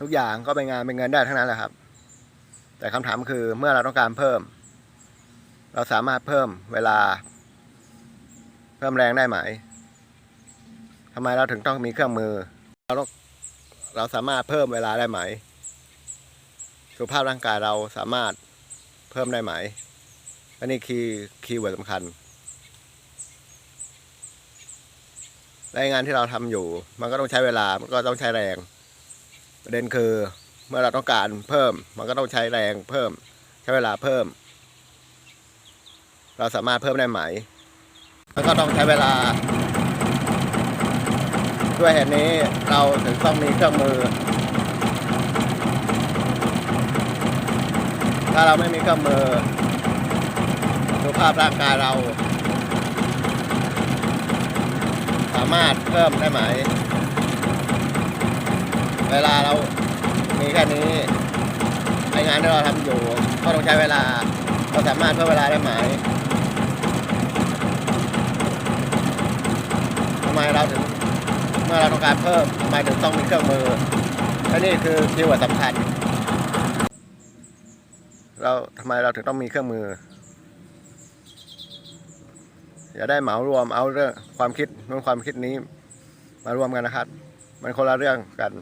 ทุกอย่างก็เป็นงานเป็นเงินได้ทั้งนั้นแหละครับ แต่คำถามคือเมื่อเราต้องการเพิ่ม เราสามารถเพิ่มเวลา เพิ่มแรงได้ไหมทำไมเราถึงต้องมีเครื่องมือ เราต้องเราสามารถเพิ่มเวลาได้ไหมสุขภาพร่างกายเราสามารถเพิ่มได้ไหมอันนี้คีย์คีย์เวิร์ดสำคัญและงานที่เราทำอยู่ มันก็ต้องใช้เวลา มันก็ต้องใช้แรง ประเด็นคือเมื่อเราต้องการเพิ่ม มันก็ต้องใช้แรงเพิ่ม ใช้เวลาเพิ่ม เราสามารถเพิ่มได้ไหมมันก็ต้องใช้เวลา ด้วยเหตุนี้เราถึงต้องมีเครื่องมือ ถ้าเราไม่มีเครื่องมือสุขภาพร่างกายเรา สามารถเพิ่มได้ไหม เวลาเรามีแค่นี้ไองานที่เราทำอยู่ก็ต้องใช้เวลาเราสามารถเพิ่มเวลาได้ไหมทำไมเราถึงเมื่อเราต้องการเพิ่มทำไมถึงต้องมีเครื่องมือและนี่คือคีย์เวิร์ดสำคัญ เราทำไมเราถึงต้องมีเครื่องมืออย่าได้เหมารวมเอาเรื่องความคิดเรื่องความคิดนี้มารวมกันนะครับ มันคนละเรื่องกัน